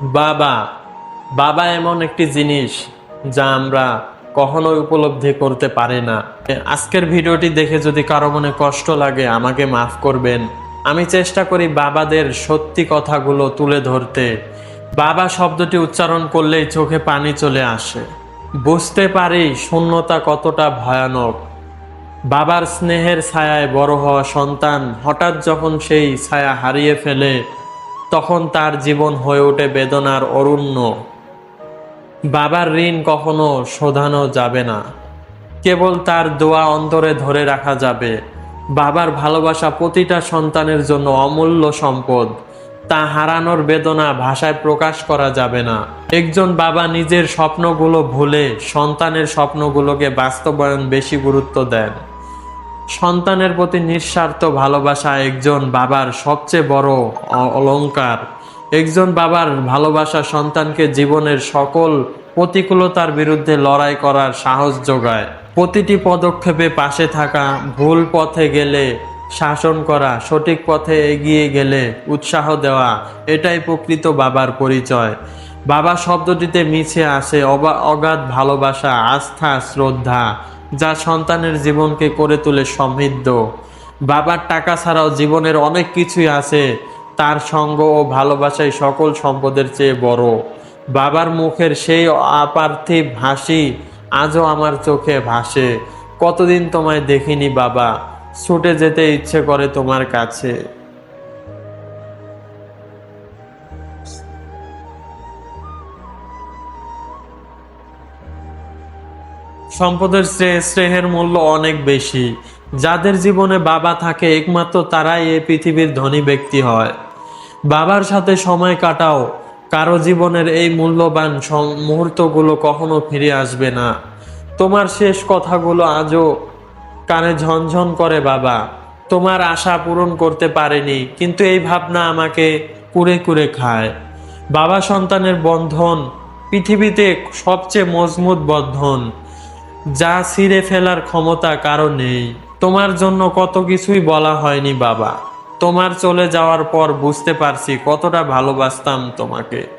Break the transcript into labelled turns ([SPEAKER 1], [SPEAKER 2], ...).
[SPEAKER 1] বাবা বাবা এমন একটি জিনিস যা আমরা কখনোই উপলব্ধি করতে পারি না। আজকের ভিডিওটি দেখে যদি কারও মনে কষ্ট লাগে, আমাকে মাফ করবেন। আমি চেষ্টা করি বাবাদের সত্যি কথাগুলো তুলে ধরতে। বাবা শব্দটি উচ্চারণ করলেই চোখে পানি চলে আসে। বুঝতে পারি শূন্যতা কতটা ভয়ানক। বাবার স্নেহের ছায়ায় বড় হওয়া সন্তান হঠাৎ যখন সেই ছায়া হারিয়ে ফেলে তখন তার জীবন হয়ে ওঠে বেদনার অরণ্য। বাবার ঋণ কখনো শোধানো যাবে না। কেবল তার দোয়া অন্তরে ধরে রাখা যাবে। বাবার ভালোবাসা প্রতিটা সন্তানের জন্য অমূল্য সম্পদ। তা হারানোর বেদনা ভাষায় প্রকাশ করা যাবে না। একজন বাবা নিজের স্বপ্নগুলো ভুলে সন্তানের স্বপ্নগুলোকে বাস্তবায়ন বেশি গুরুত্ব দেন। সন্তানের প্রতি নিঃস্বার্থ ভালোবাসা একজন বাবার সবচেয়ে বড় অ- অলংকার একজন বাবার ভালোবাসা সন্তানকে জীবনের সকল প্রতিকূলতার বিরুদ্ধে লড়াই করার সাহস যোগায়। প্রতিটি পদক্ষেপে পাশে থাকা, ভুল পথে গেলে শাসন করা, সঠিক পথে এগিয়ে গেলে উৎসাহ দেওয়া, এটাই প্রকৃত বাবার পরিচয়। বাবা শব্দটিতে মিছে আসে অগাধ ভালোবাসা, আস্থা, শ্রদ্ধা যা সন্তানের জীবনকে করে তোলে সমৃদ্ধ। বাবার টাকা ছাড়াও জীবনের অনেক কিছুই আছে, তার সঙ্গ ও ভালোবাসাই সকল সম্পদের চেয়ে বড়। বাবার মুখের সেই অপার্থিব হাসি আজও আমার চোখে ভাসে। কতদিন তোমায় দেখিনি বাবা, ছুটে যেতে ইচ্ছে করে তোমার কাছে। সম্পদের চেয়ে স্নেহের মূল্য অনেক বেশি। যাদের জীবনে বাবা থাকে, একমাত্র তারাই এই পৃথিবীর ধনী ব্যক্তি হয়। বাবার সাথে সময় কাটাও। কারও জীবনের এই মূল্যবান মুহূর্তগুলো কখনো ফিরে আসবে না। তোমার শেষ কথাগুলো আজও কানে ঝনঝন করে, বাবা। তোমার আশা পূরণ করতে পারেনি, কিন্তু এই ভাবনা আমাকে কুরে কুরে খায়। বাবা সন্তানের বন্ধন পৃথিবীতে সবচেয়ে মজবুত বন্ধন। যা ছিঁড়ে ফেলার ক্ষমতা কারও নেই। তোমার জন্য কত কিছুই বলা হয়নি, বাবা। তোমার চলে যাওয়ার পর বুঝতে পারছি কতটা ভালোবাসতাম তোমাকে।